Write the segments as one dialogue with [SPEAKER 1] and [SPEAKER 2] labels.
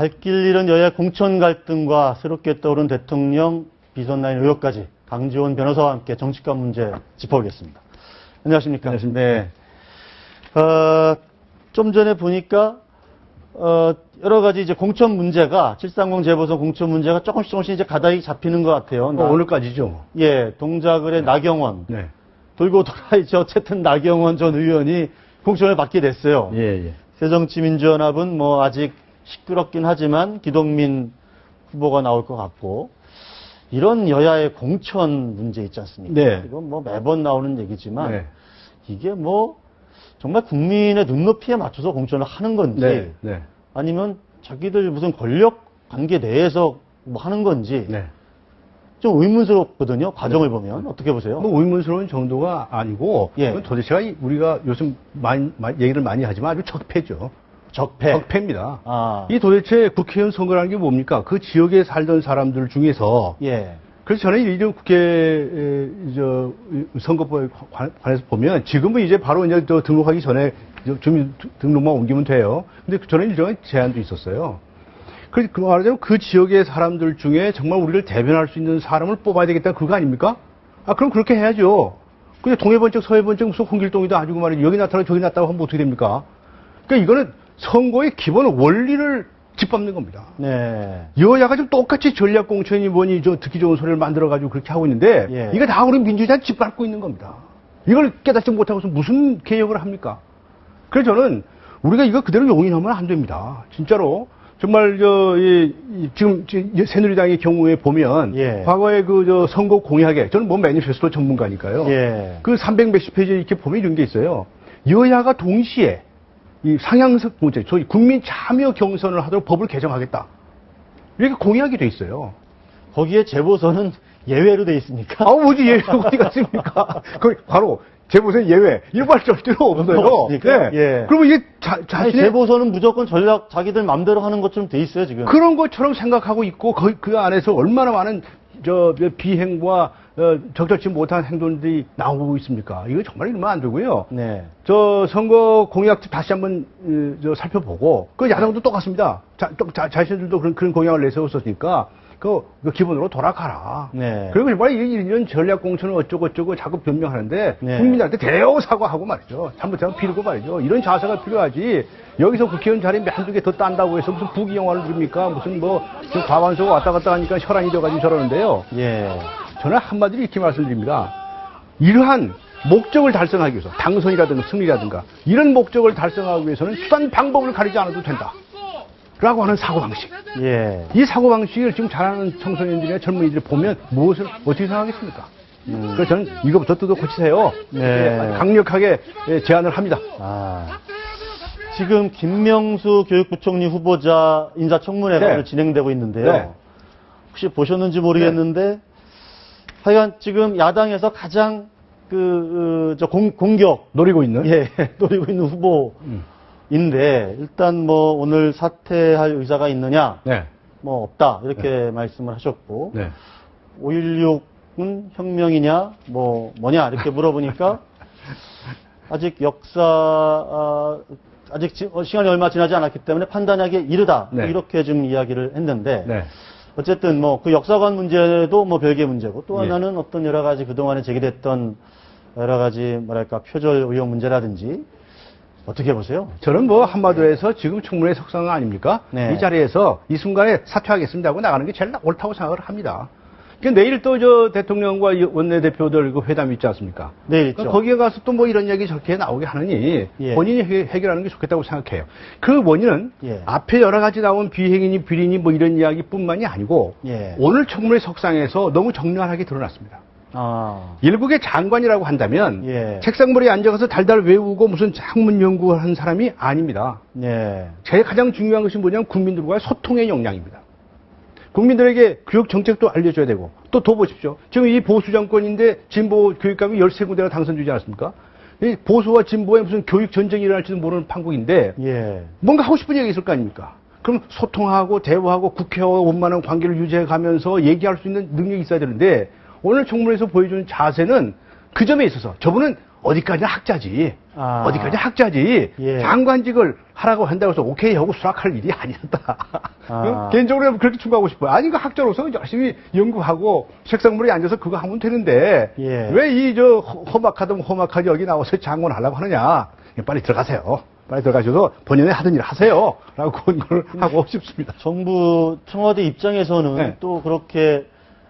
[SPEAKER 1] 갈 길 잃은 여야 공천 갈등과 새롭게 떠오른 대통령 비선 라인 의혹까지 강지원 변호사와 함께 정치권 문제 짚어보겠습니다. 안녕하십니까?
[SPEAKER 2] 안녕하십니까.
[SPEAKER 1] 네. 어, 좀 전에 보니까 어, 여러 가지 이제 공천 문제가 730 재보선 공천 문제가 조금씩 조금씩 이제 가닥이 잡히는 것 같아요. 나-
[SPEAKER 2] 어, 오늘까지죠.
[SPEAKER 1] 예, 동작을의 나경원
[SPEAKER 2] 네.
[SPEAKER 1] 돌고 돌아 이제 어쨌든 나경원 전 의원이 공천을 받게 됐어요.
[SPEAKER 2] 예, 예.
[SPEAKER 1] 새정치민주연합은 뭐 아직 시끄럽긴 하지만 기동민 후보가 나올 것 같고 이런 여야의 공천 문제 있지 않습니까?
[SPEAKER 2] 네.
[SPEAKER 1] 이건 뭐 매번 나오는 얘기지만
[SPEAKER 2] 네.
[SPEAKER 1] 이게 뭐 정말 국민의 눈높이에 맞춰서 공천을 하는 건지
[SPEAKER 2] 네. 네.
[SPEAKER 1] 아니면 자기들 무슨 권력 관계 내에서 뭐 하는 건지
[SPEAKER 2] 네.
[SPEAKER 1] 좀 의문스럽거든요. 과정을 보면 어떻게 보세요?
[SPEAKER 2] 뭐 의문스러운 정도가 아니고
[SPEAKER 1] 예.
[SPEAKER 2] 도대체가 이- 우리가 요즘 많이 얘기를 많이 하지만 아주 적폐죠.
[SPEAKER 1] 적폐.
[SPEAKER 2] 적폐입니다.
[SPEAKER 1] 아,
[SPEAKER 2] 이 도대체 국회의원 선거라는 게 뭡니까? 그 지역에 살던 사람들 중에서
[SPEAKER 1] 예,
[SPEAKER 2] 그래서 저는 이런 국회 에, 저 선거법에 관- 관해서 보면 지금은 이제 바로 이제 저 등록하기 전에 저 주민 등록만 옮기면 돼요. 근데 저는 일정한 제한도 있었어요. 그, 그 말하자면 그 지역의 사람들 중에 정말 우리를 대변할 수 있는 사람을 뽑아야 되겠다 그거 아닙니까? 아 그럼 그렇게 해야죠. 근데 동해번쩍 서해번쩍 무슨 홍길동이도 아니고 말이죠. 여기 나타나고 저기 나타나고 하면 어떻게 됩니까? 그러니까 이거는 선거의 기본 원리를 짓밟는 겁니다.
[SPEAKER 1] 네,
[SPEAKER 2] 여야가 지금 똑같이 전략공천이 뭐니 저 듣기 좋은 소리를 만들어가지고 그렇게 하고 있는데
[SPEAKER 1] 예.
[SPEAKER 2] 이거 다 우리 민주주의 짓밟고 있는 겁니다. 이걸 깨닫지 못하고서 무슨 개혁을 합니까? 그래서 저는 우리가 이거 그대로 용인하면 안 됩니다. 진짜로 정말 저 이, 이 지금 지- 새누리당의 경우에 보면
[SPEAKER 1] 예.
[SPEAKER 2] 과거에 그 저 선거 공약에 저는 뭐 매니페스토 전문가니까요.
[SPEAKER 1] 예,
[SPEAKER 2] 그 300몇십 페이지 이렇게 보면 이런 게 있어요. 여야가 동시에 이 상향석 문제, 소위 국민 참여 경선을 하도록 법을 개정하겠다. 이렇게 공약이 돼 있어요.
[SPEAKER 1] 거기에 재보선은 예외로 돼 있습니까?
[SPEAKER 2] 아, 뭐지, 예외가 어디가 있습니까? 그 바로, 재보선 예외. 일반 절대로 없어요.
[SPEAKER 1] 없습니까?
[SPEAKER 2] 네.
[SPEAKER 1] 예.
[SPEAKER 2] 그러면 이게 자,
[SPEAKER 1] 아니,
[SPEAKER 2] 자신의
[SPEAKER 1] 재보선은 무조건 전략 자기들 맘대로 하는 것처럼 돼 있어요 지금.
[SPEAKER 2] 그런 것처럼 생각하고 있고, 그, 그 안에서 얼마나 많은 저 비행과 어, 적절치 못한 행동들이 나오고 있습니까? 이거 정말 이러면 안 되고요.
[SPEAKER 1] 네,
[SPEAKER 2] 저 선거 공약 다시 한번 어, 저 살펴보고 그 야당도 똑같습니다. 자, 또 자, 자신들도 그런, 그런 공약을 내세웠었으니까 그, 그 기본으로 돌아가라.
[SPEAKER 1] 네.
[SPEAKER 2] 그리고 이번에 이런, 전략 공천을 어쩌고 어쩌고 자꾸 변명하는데
[SPEAKER 1] 네.
[SPEAKER 2] 국민들한테 대형 사과하고 말이죠. 잘못하면 비르고 말이죠. 이런 자세가 필요하지. 여기서 국회의원 자리 한두 개 더 딴다고 해서 무슨 부귀영화를 누립니까? 무슨 뭐 과반수가 왔다 갔다 하니까 혈안이 돼가지고 저러는데요.
[SPEAKER 1] 예,
[SPEAKER 2] 저는 한마디로 이렇게 말씀드립니다. 이러한 목적을 달성하기 위해서 당선이라든가 승리라든가 이런 목적을 달성하기 위해서는 수단 방법을 가리지 않아도 된다. 라고 하는 사고방식.
[SPEAKER 1] 예.
[SPEAKER 2] 이 사고방식을 지금 잘하는 청소년들이나 젊은이들이 보면 무엇을 어떻게 생각하겠습니까? 그래서 저는 이거부터 뜯어 고치세요.
[SPEAKER 1] 네.
[SPEAKER 2] 예, 강력하게 예, 제안을 합니다.
[SPEAKER 1] 아, 지금 김명수 교육부총리 후보자 인사청문회가
[SPEAKER 2] 네.
[SPEAKER 1] 진행되고 있는데요.
[SPEAKER 2] 네.
[SPEAKER 1] 혹시 보셨는지 모르겠는데 하여간 지금 야당에서 가장 그, 어, 저 공, 공격,
[SPEAKER 2] 노리고 있는.
[SPEAKER 1] 예, 노리고 있는 후보인데, 일단 뭐 오늘 사퇴할 의사가 있느냐,
[SPEAKER 2] 네.
[SPEAKER 1] 뭐 없다, 이렇게 말씀을 하셨고,
[SPEAKER 2] 네.
[SPEAKER 1] 5.16은 혁명이냐, 뭐, 뭐냐, 이렇게 물어보니까, 아직 역사, 아, 아직 지- 어, 시간이 얼마 지나지 않았기 때문에 판단하기 이르다.
[SPEAKER 2] 네.
[SPEAKER 1] 이렇게 좀 이야기를 했는데,
[SPEAKER 2] 네.
[SPEAKER 1] 어쨌든 뭐 그 역사관 문제도 뭐 별개 문제고 또
[SPEAKER 2] 예.
[SPEAKER 1] 하나는 어떤 여러 가지 그동안에 제기됐던 여러 가지 뭐랄까 표절 의혹 문제라든지 어떻게 보세요?
[SPEAKER 2] 저는 뭐 한마디로 해서 지금 청문회 석상 아닙니까?
[SPEAKER 1] 네.
[SPEAKER 2] 이 자리에서 이 순간에 사퇴하겠습니다 하고 나가는 게 제일 옳다고 생각을 합니다. 그 내일 또 저 대통령과 이 원내대표들 그 회담 있지 않습니까?
[SPEAKER 1] 내일 있죠.
[SPEAKER 2] 그러니까 거기에 가서 또 뭐 이런 얘기 저렇게 나오게 하느니
[SPEAKER 1] 예.
[SPEAKER 2] 본인이 해- 해결하는 게 좋겠다고 생각해요. 그 원인은
[SPEAKER 1] 예.
[SPEAKER 2] 앞에 여러 가지 나온 비행이니 비리니 뭐 이런 이야기뿐만이 아니고
[SPEAKER 1] 예.
[SPEAKER 2] 오늘 청문회 석상에서 너무 정량하게 드러났습니다.
[SPEAKER 1] 아,
[SPEAKER 2] 일국의 장관이라고 한다면
[SPEAKER 1] 예.
[SPEAKER 2] 책상머리에 앉아서 달달 외우고 무슨 학문 연구한 사람이 아닙니다.
[SPEAKER 1] 네,
[SPEAKER 2] 제일 가장 중요한 것이 뭐냐면 국민들과의 소통의 역량입니다. 국민들에게 교육 정책도 알려줘야 되고 또 더 보십시오. 지금 이 보수 정권인데 진보 교육감이 13군데나 당선되지 않았습니까? 이 보수와 진보의 무슨 교육 전쟁이 일어날지도 모르는 판국인데
[SPEAKER 1] 예,
[SPEAKER 2] 뭔가 하고 싶은 얘기 있을 거 아닙니까? 그럼 소통하고 대화하고 국회와 원만한 관계를 유지해 가면서 얘기할 수 있는 능력이 있어야 되는데 오늘 청문회에서 보여주는 자세는 그 점에 있어서 저분은 어디까지나 학자지.
[SPEAKER 1] 아.
[SPEAKER 2] 어디까지나 학자지.
[SPEAKER 1] 예.
[SPEAKER 2] 장관직을 하라고 한다고 해서 오케이 하고 수락할 일이 아니었다.
[SPEAKER 1] 아.
[SPEAKER 2] 어? 개인적으로 그렇게 추구하고 싶어요. 아니, 그 학자로서 열심히 연구하고 책상물에 앉아서 그거 하면 되는데
[SPEAKER 1] 예.
[SPEAKER 2] 왜이 저 험악하든 험악하게 여기 나와서 장관 하려고 하느냐. 빨리 들어가세요. 빨리 들어가셔서 본인이 하던 일 하세요. 라고 그런 걸 하고 싶습니다.
[SPEAKER 1] 정부 청와대 입장에서는
[SPEAKER 2] 네.
[SPEAKER 1] 또 그렇게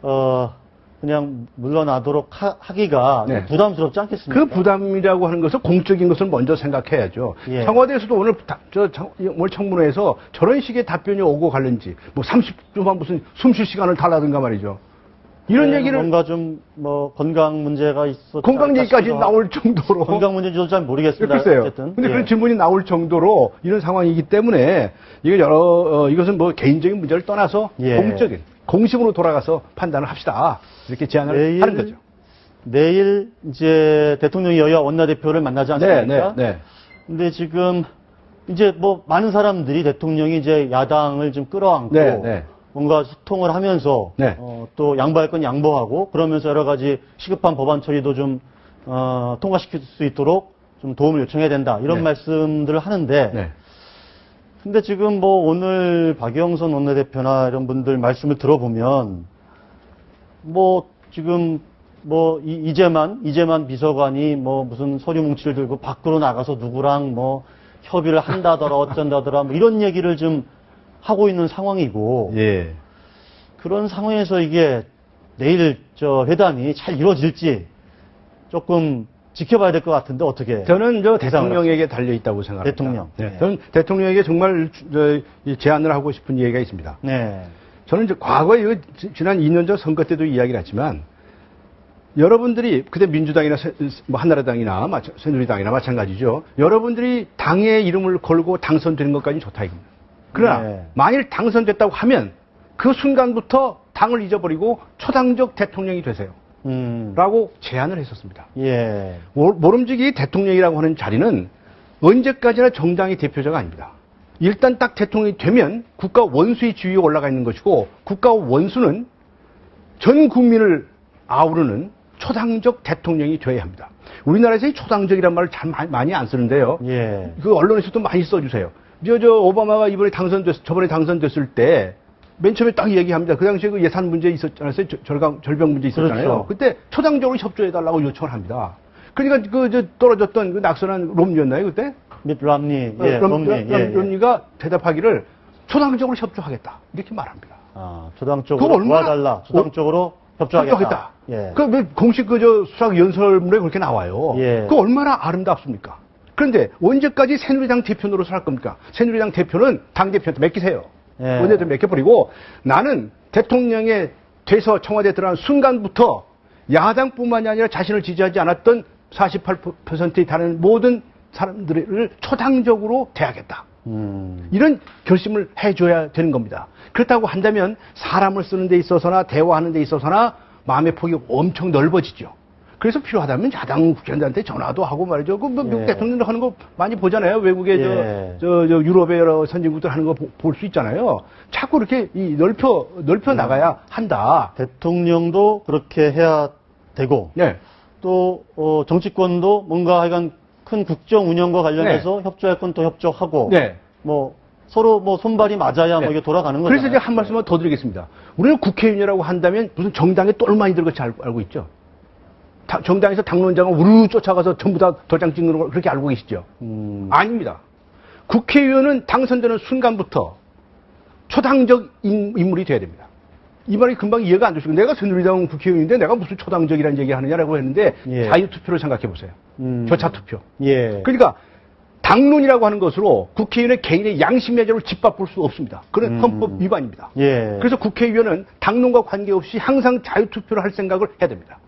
[SPEAKER 1] 어 그냥 물러나도록 하, 기가
[SPEAKER 2] 네.
[SPEAKER 1] 부담스럽지 않겠습니까?
[SPEAKER 2] 그 부담이라고 하는 것을 공적인 것을 먼저 생각해야죠.
[SPEAKER 1] 예.
[SPEAKER 2] 청와대에서도 오늘 다- 저 청- 오늘 청문회에서 저런 식의 답변이 오고 갈는지 뭐 30분만 무슨 숨 쉴 시간을 달라든가 말이죠. 이런
[SPEAKER 1] 네,
[SPEAKER 2] 얘기를
[SPEAKER 1] 뭔가 좀 뭐 건강 문제가 있었
[SPEAKER 2] 건강 얘기까지 나올 정도로
[SPEAKER 1] 건강 문제인지도 잘 모르겠습니다.
[SPEAKER 2] 글쎄요.
[SPEAKER 1] 어쨌든
[SPEAKER 2] 근데
[SPEAKER 1] 예.
[SPEAKER 2] 그런 질문이 나올 정도로 이런 상황이기 때문에 이게 여러 어, 이것은 뭐 개인적인 문제를 떠나서
[SPEAKER 1] 예.
[SPEAKER 2] 공적인 공식으로 돌아가서 판단을 합시다. 이렇게 제안을
[SPEAKER 1] 내일
[SPEAKER 2] 하는 거죠.
[SPEAKER 1] 내일 이제 대통령이 여야 원내대표를 만나지
[SPEAKER 2] 네,
[SPEAKER 1] 않습니까?
[SPEAKER 2] 네, 네.
[SPEAKER 1] 근데 지금 이제 뭐 많은 사람들이 대통령이 이제 야당을 좀 끌어안고
[SPEAKER 2] 네, 네.
[SPEAKER 1] 뭔가 소통을 하면서
[SPEAKER 2] 네.
[SPEAKER 1] 어, 또 양보할 건 양보하고 그러면서 여러 가지 시급한 법안 처리도 좀 어, 통과시킬 수 있도록 좀 도움을 요청해야 된다 이런
[SPEAKER 2] 네.
[SPEAKER 1] 말씀들을 하는데
[SPEAKER 2] 네.
[SPEAKER 1] 근데 지금 뭐 오늘 박영선 원내대표나 이런 분들 말씀을 들어보면 뭐 지금 뭐 이- 이재만 이재만 비서관이 뭐 무슨 서류 뭉치를 들고 밖으로 나가서 누구랑 뭐 협의를 한다더라 어쩐다더라 뭐 이런 얘기를 좀 하고 있는 상황이고
[SPEAKER 2] 예.
[SPEAKER 1] 그런 상황에서 이게 내일 저 회담이 잘 이루어질지 조금 지켜봐야 될 것 같은데 어떻게
[SPEAKER 2] 저는 저 대통령에게 달려 있다고 생각합니다.
[SPEAKER 1] 대통령.
[SPEAKER 2] 네.
[SPEAKER 1] 네.
[SPEAKER 2] 저는 대통령에게 정말 저, 제안을 하고 싶은 얘기가 있습니다.
[SPEAKER 1] 네
[SPEAKER 2] 저는 이제 과거에 이거 지- 지난 2년 전 선거 때도 이야기를 했지만 여러분들이 그때 민주당이나 새- 뭐 한나라당이나 마찬- 새누리당이나 마찬가지죠. 여러분들이 당의 이름을 걸고 당선되는 것까지 좋다 이겁니다. 그러나
[SPEAKER 1] 네.
[SPEAKER 2] 만일 당선됐다고 하면 그 순간부터 당을 잊어버리고 초당적 대통령이 되세요.
[SPEAKER 1] 음.
[SPEAKER 2] 라고 제안을 했었습니다.
[SPEAKER 1] 예.
[SPEAKER 2] 모- 모름지기 대통령이라고 하는 자리는 언제까지나 정당의 대표자가 아닙니다. 일단 딱 대통령이 되면 국가 원수의 지위에 올라가 있는 것이고 국가 원수는 전 국민을 아우르는 초당적 대통령이 되어야 합니다. 우리나라에서 이 초당적이란 말을 참 많이- 많이 안 쓰는데요.
[SPEAKER 1] 예.
[SPEAKER 2] 그 언론에서도 많이 써주세요. 저, 저, 오바마가 이번에 당선됐, 저번에 당선됐을 때, 맨 처음에 딱 얘기합니다. 그 당시에 그 예산 문제 있었잖아요. 저- 절강, 절병 문제 있었잖아요.
[SPEAKER 1] 그렇죠.
[SPEAKER 2] 그때 초당적으로 협조해달라고 요청을 합니다. 그러니까 그, 저, 떨어졌던 그 낙선한 롬니였나요, 그때?
[SPEAKER 1] 밋 람니. 예.
[SPEAKER 2] 롬,
[SPEAKER 1] 롬니.
[SPEAKER 2] 롬,
[SPEAKER 1] 예, 예.
[SPEAKER 2] 롬니가 대답하기를 초당적으로 협조하겠다. 이렇게 말합니다.
[SPEAKER 1] 아, 초당
[SPEAKER 2] 그거
[SPEAKER 1] 쪽으로
[SPEAKER 2] 얼마나-
[SPEAKER 1] 도와달라. 초당
[SPEAKER 2] 어?
[SPEAKER 1] 쪽으로 협조하겠다.
[SPEAKER 2] 협조하겠다.
[SPEAKER 1] 예.
[SPEAKER 2] 그, 왜 공식 그, 저, 수락 연설문에 그렇게 나와요.
[SPEAKER 1] 예.
[SPEAKER 2] 그 얼마나 아름답습니까? 그런데 언제까지 새누리당 대표 노릇을 할 겁니까? 새누리당 대표는 당 대표한테 맡기세요.
[SPEAKER 1] 예.
[SPEAKER 2] 원내대표 맡겨버리고 나는 대통령에 돼서 청와대에 들어간 순간부터 야당뿐만이 아니라 자신을 지지하지 않았던 48%에 달하는 모든 사람들을 초당적으로 대하겠다.
[SPEAKER 1] 음.
[SPEAKER 2] 이런 결심을 해줘야 되는 겁니다. 그렇다고 한다면 사람을 쓰는 데 있어서나 대화하는 데 있어서나 마음의 폭이 엄청 넓어지죠. 그래서 필요하다면 야당 국회의원들한테 전화도 하고 말이죠. 그 뭐, 미국
[SPEAKER 1] 예.
[SPEAKER 2] 대통령도 하는 거 많이 보잖아요. 외국의
[SPEAKER 1] 예.
[SPEAKER 2] 저, 저, 저 유럽의 여러 선진국들 하는 거 볼 수 있잖아요. 자꾸 이렇게 이 넓혀, 넓혀 나가야 한다.
[SPEAKER 1] 대통령도 그렇게 해야 되고
[SPEAKER 2] 네.
[SPEAKER 1] 또 어, 정치권도 뭔가 하여간 큰 국정 운영과 관련해서 협조할 건 또 협조하고
[SPEAKER 2] 네.
[SPEAKER 1] 뭐 서로 뭐 손발이 맞아야 뭐
[SPEAKER 2] 네.
[SPEAKER 1] 이게 돌아가는 거죠.
[SPEAKER 2] 그래서 이제 한 말씀만 더 드리겠습니다. 우리는 국회의원이라고 한다면 무슨 정당의 똘마니들 같이 알고, 알고 있죠. 다- 정당에서 당론장을 우르르 쫓아가서 전부 다 도장 찍는 걸 그렇게 알고 계시죠.
[SPEAKER 1] 음.
[SPEAKER 2] 아닙니다. 국회의원은 당선되는 순간부터 초당적 인, 인물이 돼야 됩니다. 이 말이 금방 이해가 안 되시고 내가 새누리당 국회의원인데 내가 무슨 초당적이라는 얘기 하느냐라고 했는데
[SPEAKER 1] 예.
[SPEAKER 2] 자유투표를 생각해 보세요.
[SPEAKER 1] 음.
[SPEAKER 2] 교차투표.
[SPEAKER 1] 예.
[SPEAKER 2] 그러니까 당론이라고 하는 것으로 국회의원의 개인의 양심 야자를 짓밟을 수 없습니다. 그건
[SPEAKER 1] 음.
[SPEAKER 2] 헌법 위반입니다.
[SPEAKER 1] 예.
[SPEAKER 2] 그래서 국회의원은 당론과 관계없이 항상 자유투표를 할 생각을 해야 됩니다.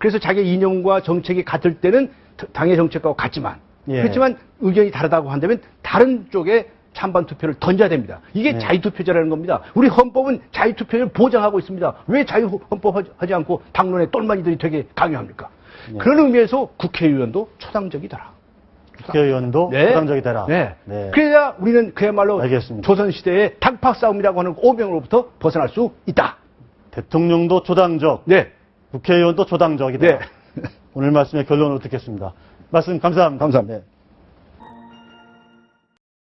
[SPEAKER 2] 그래서 자기 이념과 정책이 같을 때는 당의 정책과 같지만
[SPEAKER 1] 예.
[SPEAKER 2] 그렇지만 의견이 다르다고 한다면 다른 쪽에 찬반 투표를 던져야 됩니다. 이게
[SPEAKER 1] 네.
[SPEAKER 2] 자유투표제라는 겁니다. 우리 헌법은 자유투표를 보장하고 있습니다. 왜 자유헌법 하지- 않고 당론의 똘마니들이 되게 강요합니까?
[SPEAKER 1] 네.
[SPEAKER 2] 그런 의미에서 국회의원도 초당적이더라.
[SPEAKER 1] 국회의원도
[SPEAKER 2] 네.
[SPEAKER 1] 부당적이 되라.
[SPEAKER 2] 네.
[SPEAKER 1] 네.
[SPEAKER 2] 그래야 우리는 그야말로
[SPEAKER 1] 알겠습니다.
[SPEAKER 2] 조선시대의 당파 싸움이라고 하는 오명으로부터 벗어날 수 있다.
[SPEAKER 1] 대통령도 초당적,
[SPEAKER 2] 네.
[SPEAKER 1] 국회의원도 초당적이다.
[SPEAKER 2] 네.
[SPEAKER 1] 오늘 말씀의 결론을 듣겠습니다. 말씀 감사합니다.
[SPEAKER 2] 감사합니다.
[SPEAKER 1] 네.